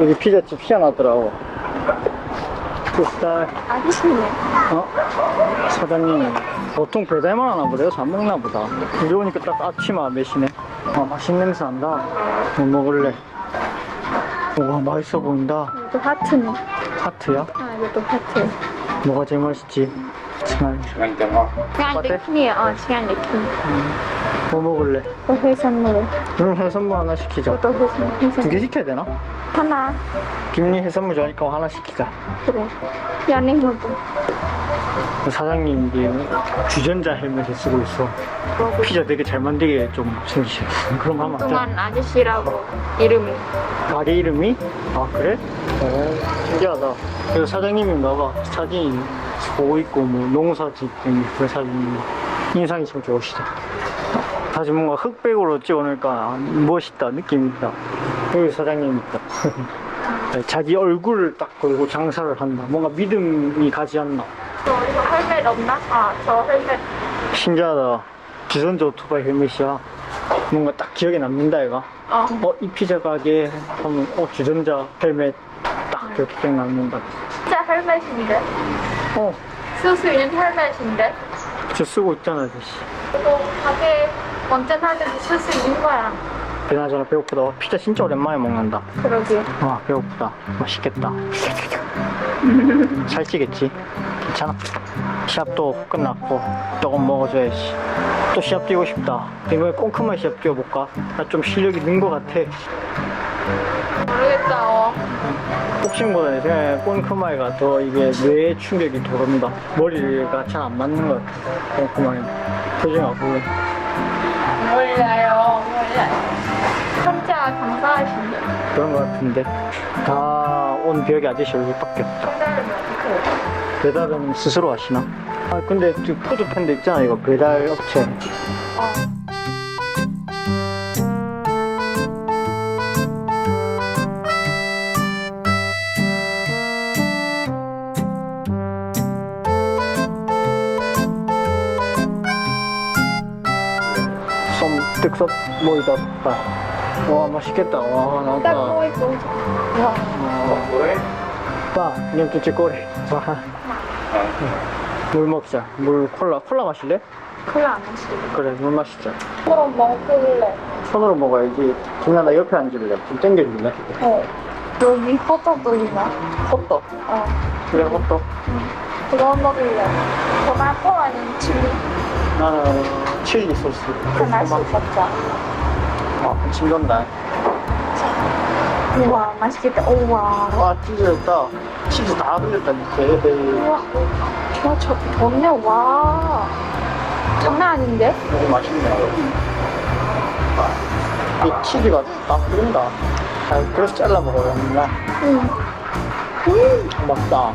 여기 피자집 희한하더라고. 그 스타일. 아저씨네. 어? 사장님이 보통 배달만 하나 보래요? 잘 먹나 보다. 우리 오니까 딱 아침아 몇시네. 아, 맛있는 냄새 난다. 뭐 먹을래? 와, 맛있어 보인다. 이것도 하트네. 하트야? 아, 이것도 하트. 뭐가 제일 맛있지? 참, Ngan tengok. 시간? 느낌이야. 어, 시간 느낌. 뭐 먹을래? 또 해산물. 그럼 해산물 하나 시키자. 또 해산물. 두. 개 시켜야 되나? 하나. 김니 해산물 좋아하니까 하나 시키자. 그래. 연예인도. 사장님 이게 주전자 헬멧을 쓰고 있어. 피자 되게 잘 만들게 좀 하면 안 돼? 동안 아저씨라고 이름이. 가게 이름이? 아 그래? 오 신기하다 그래서 사장님인가 봐 사진 보고 있고 뭐 농사 짓는 그 사진 인상이 참 좋으시다 다시 뭔가 흑백으로 찍어놓으니까 멋있다 느낌이 있다 여기 사장님 있다 자기 얼굴을 딱 걸고 장사를 한다 뭔가 믿음이 가지 않나 저 이거 헬멧 없나? 아, 저 헬멧. 신기하다 주전자 오토바이 헬멧이야 뭔가 딱 기억에 남는다 얘가 어. 어, 이 피자 가게 하면, 어, 주전자 헬멧 딱 그렇게 기억 남는다. 진짜 헬멧인데? 어, 쓸수 있는 헬멧인데? 저 쓰고 있잖아, 아저씨. 이거 가게 언제 나 든지 쓸 수 있는 거야. 그나저나 배고프다. 와, 피자 진짜 오랜만에 먹는다. 그러게. 와, 배고프다. 맛있겠다. 살찌겠지? 괜찮아. 시합도 끝났고, 조금 먹어줘야지. 또 시합 뛰고 싶다. 이번에 꽁크만 시합 뛰어볼까? 나 좀 실력이 는 것 같아. 모르겠다, 어. 복싱보다 내 생각에 꽁크마이가 더 이게 뇌에 충격이 덜한다. 머리가 잘 안 맞는 것 같아. 꽁크마이. 표정이 보여. 몰라요, 몰라요. 혼자 장사하신대. 그런 것 같은데. 다 온 벽에 아저씨 얼굴밖에 없다. 배달은 어떻게 배달은 스스로 하시나? 아 근데 저 푸드팬드 있잖아 이거 배달 업체 어. 썸 득섭 모이다 와 맛있겠다 와딱 나왔다 보이고. 와. 빠 그냥 또 찍거리 물 먹자 물 콜라 콜라 마실래? 콜라 안 마시고. 그래 물 마시자 그럼 먹을래. 손으로 먹어야지 정나 옆에 앉을래 좀 땡겨줄래? 어. 여기 호떡도 있나? 호떡 어. 그래 호떡 그거 먹을래. 토마토 아니면 칠리? 나는 칠리 소스 하나씩 먹자. 아 진건다 우와, 맛있겠다. 우와. 와 찢어졌다 치즈 다 흘렸다 밑에 우와. 와, 저, 좋네. 와. 장난 아닌데? 너무 맛있네 이 치즈가 딱 흐른다 아 그래서 잘라 먹어야겠나 응. 음. 맞다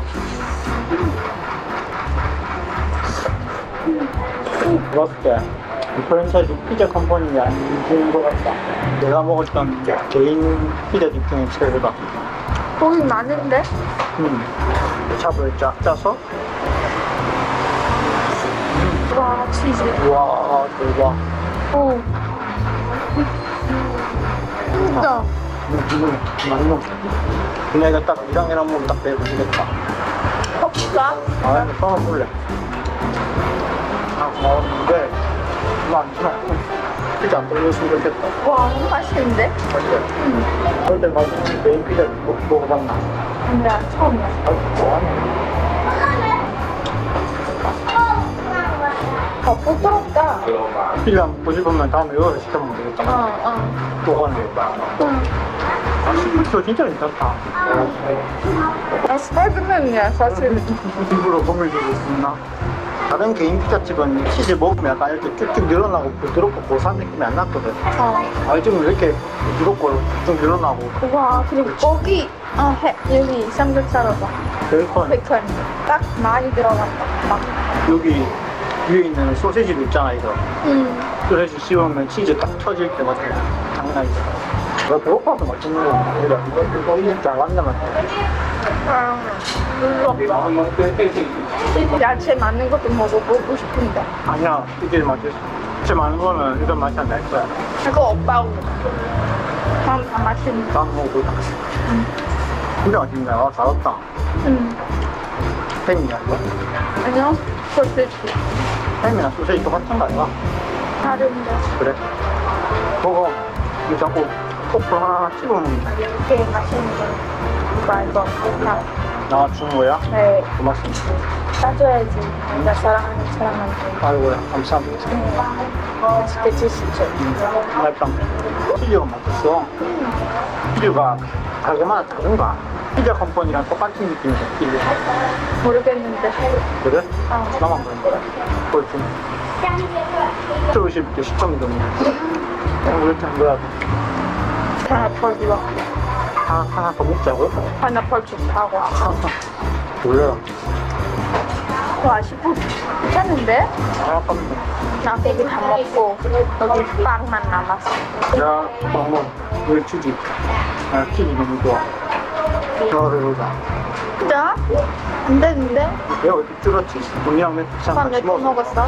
그렇게 이 프랜차이즈 피자 컴퍼니가 아닌 것 같다 내가 먹었던 개인 피자 집 중에 최고다 돈이 많은데? 음. 찹을 쫙 짜서 와, 치즈. 우와 대박 오. 진짜. 지금 많이 먹 내가 딱 이랑이랑 먹으면 딱 배부르겠다 컵가? 아 이거 볼래 아 고마웠는데 이거 안 주나 피자 안 돌려주면 좋겠다 와, 너무 맛있는데? 맛있어 그럴 때 맛있는 메인 피자 먹- 먹어봤나 근데 처음이야. 아 좋아하네 더 부드럽다. 피자 싶으면 다음에 이거를 시켜 먹으면 되겠다 어, 어. 또 가네 응. 아 시프트 진짜 괜찮다 아, 스파이더맨이야, 사실. 일부러 건물 주고 있나? 다른 개인 피자집은 치즈 먹으면 약간 이렇게 쭉쭉 늘어나고 부드럽고 고소한 느낌이 안 났거든. 어. 아, 좀 이렇게 부드럽고 좀 늘어나고 와, 그리고 고기. 아, 해. 여기 삼겹살을 봐. 베이컨 베이컨. 딱 많이 들어갔다. 막. 여기 위에 있는 소세지도 있잖아 이거. 음. 소세지 씹으면 치즈 딱 터질 때 같은 장난 아니다. 나 배고파서 맛있는 거. 이거 잘 물론. 야채 많은 것도 먹어보고 싶은데. 아니야 이게 맛있어. 진짜 많은 거는 이런 맛이 안날 거야. 이거 오빠고. 다음 다 맛있는. 난 먹고 다 진짜 맛있네. 아, 잘 왔다. 응. 햄이야, 이거? 아니요. 소시지. 햄이랑 소세지 똑같은 거 아니야? 다른데. 그래? 먹어. 이거 자꾸 코프 하나 찍어 먹는다. 이렇게 맛있는 거. 이거 그냥 나 주는 거야? 네, 고맙습니다. 싸줘야지. 내가 사랑하는 사람한테. 아이고야, 감사합니다. 맛있게 드시죠. 맛있다. 치즈가 맛있어. 치즈가 가게마다 다른가? 피자 컴퍼니랑 똑같은 느낌이야, 치즈. 모르겠는데. 그래? 아. 나만 그런 거야. 그걸 좀. 들어오실 때 시청이거든요. 우리 참 뭐야. 파나펄 좋아. 하나, 하나 더 먹자고? 파나펄 좋다고. 몰라요. 와, 10분 괜찮은데? 하나 깜짝. 나 되게 다 먹고 여기 빵만 남았어. 야, 방금, 우리 치즈. 아, 치즈 너무 좋아. 저를 보자. 진짜? 안 되는데? 내가 어디 줄었지? 언니랑 오빠 같이 몇개. 먹었어?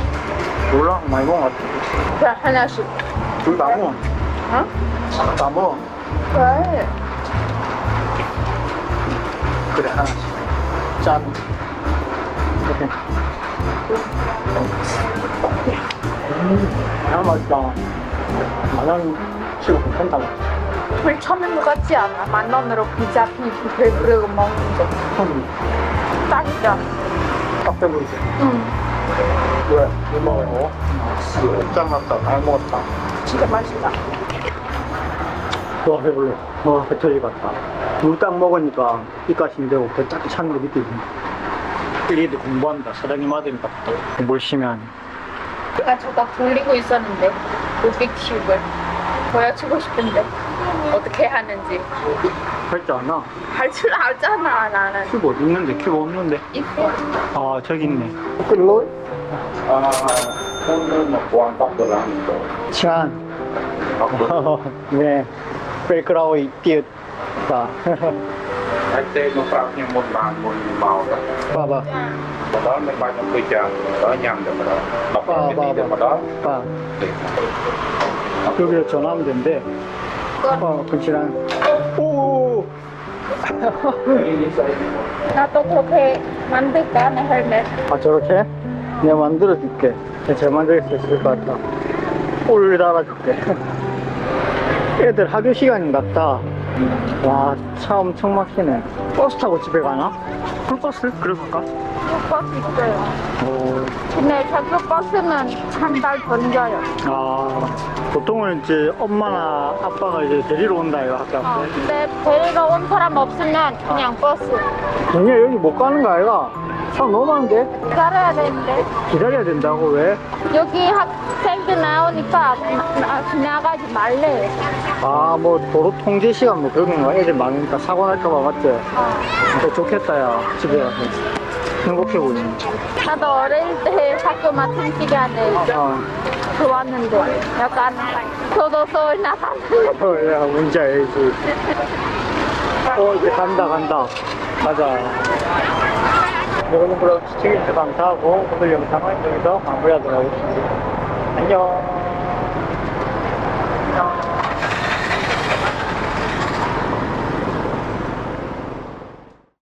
몰라? 많이 먹은 것 같아. 그냥 하나씩. 둘다 먹어. 어? 다 먹어. 왜? 그래, 하나씩. 짠. 이렇게. 음, 야, 맛있다. 만원 치고 괜찮다. 물 쳐는 것 같지 않아? 만 원으로 피자 피부 배부르고 먹는 거. 형, 딱이다. 딱 배부르지? 응. 왜? 왜 먹어요? 짱 났다. 잘 먹었다. 진짜 맛있다. 와, 배불러. 와, 배 터질 것 같다. 물 딱 먹으니까 입가심 되고 배 딱 차는 거 느껴지네. 얘들 공부한다. 사장님 아들이 같다. 공부 열심히 하네. 내가 저거 돌리고 있었는데 루빅큐브를 보여주고 싶은데 어떻게 하는지 할줄 아나? 할 줄 알잖아 나는 큐브 어디 있는데? 큐브 없는데? 이뻐 아, 저기 있네. 끌로? À, của làm rồi 치안. 네. anh tên nó phát nhưng một bàn một màu đó 봐봐. mà đó mới bay nó cười chàng đó nhầm được mà đó đọc À, cái bà, gì được bà. mà đó 봐. 여기로 전화하면 된대. 어, 그치란. 오! 나도 그렇게 만들까 내 헬멧 아, 저렇게? 내가 만들어줄게. 잘 만들 수 있을 것 같다. 꿀 달아줄게. 애들 학교 시간인 것 같다. 와, 차 엄청 막히네. 버스 타고 집에 가나? 풀버스? 그럴까? 버스 있어요 오, 근데 학교 버스는 한달 던져요 아, 보통은 이제 엄마나 아빠가 이제 데리러 온다, 이거 학교 어, 앞에. 근데 데리러 온 사람 없으면 그냥 버스 정이야, 여기 못 가는 거 아이가? 사람 너무 많은데? 기다려야 되는데 기다려야 된다고, 왜? 여기 학생들 나오니까 나- 지나가지 말래 아, 뭐, 도로 통제 시간 뭐 그런 건가? 애들 많으니까 사고 날까봐, 맞지? 어. 근데 좋겠다, 야. 집에 가서. 행복해 보이네. 나도 어릴 때 학교 마침 시간에 아, 좋았는데 약간 교도소에 나가는 어, 야, 뭔지 알지. 어, 이제 간다, 간다. 가자. 여러분, 그럼 시청해주셔서 감사하고, 오늘 영상은 여기서 마무리하도록 하겠습니다. 안녕.